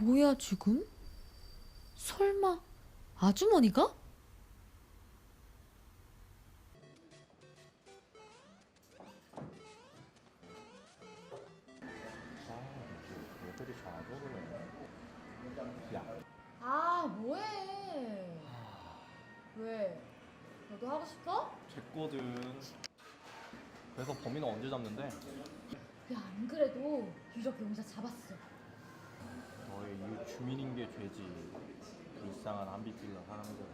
뭐야 지금? 설마 아주머니가? 아 뭐해? 왜? 너도 하고 싶어? 됐거든. 그래서 범인은 언제 잡는데? 야 안 그래도 유적 용의자 잡았어. 너의 이 주민인 게 죄지. 불쌍한 한빛길러 사람들.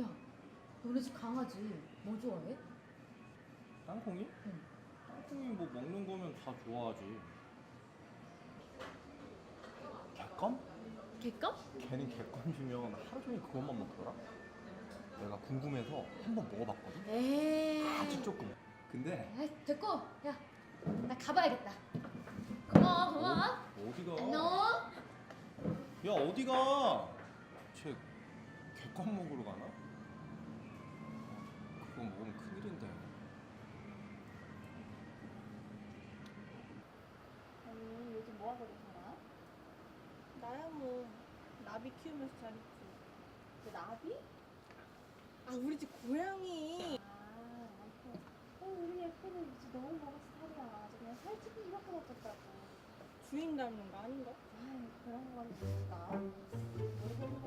야 너네 집 강아지 뭐 좋아해? 땅콩이? 응. 땅콩이 뭐 먹는 거면 다 좋아하지. 개껌? 개껌? 걔는 개껌 주면 하루 종일 그것만 먹더라. 내가 궁금해서 한 번 먹어봤거든. 에이. 아주 조금. 근데 아이, 됐고 야 나 가봐야겠다. 고마워 고마워. 어, 어디가? 안녕. 야 어디가? 쟤 개껌 먹으러 가나? 그거 먹으면 큰일인데. 언니 요즘 뭐 하고 살아? 나야 뭐 나비 키우면서 잘 있지. 그 나비? 아 우리 집 고양이. 아, 아무튼 어, 우리 애기는 진짜 너무 먹었어 살이야. 아주 그냥 살찌기 이렇게 먹었다고. 주인 닮는 거 아닌가? 아이, 그런 건 진짜 모르겠네.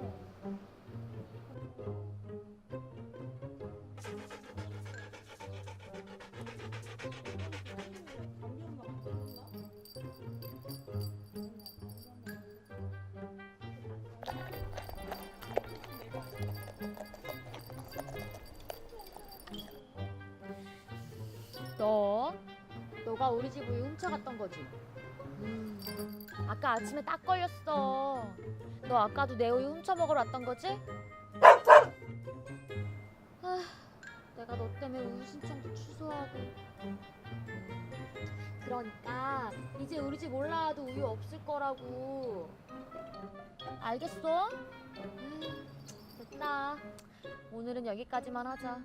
너가 우리 집 우유 훔쳐갔던 거지? 음, 아까 아침에 딱 걸렸어. 너 아까도 내 우유 훔쳐 먹으러 왔던 거지? 아, 내가 너 때문에 우유 신청도 취소하고. 그러니까 이제 우리 집 올라와도 우유 없을 거라고. 알겠어? 음, 됐다. 오늘은 여기까지만 하자.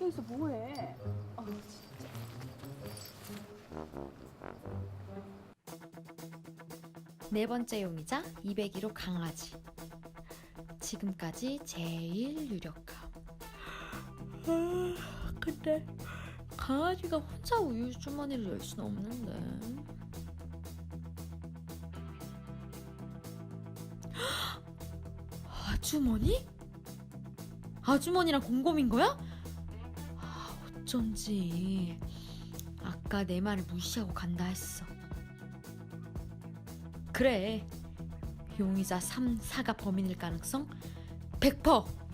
여기서 뭐해? 아 진짜. 네 번째 용의자 201호 강아지. 지금까지 제일 유력함. 아, 근데 강아지가 혼자 우유 주머니를 열 수는 없는데. 아주머니? 아주머니랑 곰곰인 거야? 아, 어쩐지 아까 내 말을 무시하고 간다 했어. 그래 용의자 3, 4가 범인일 가능성 100%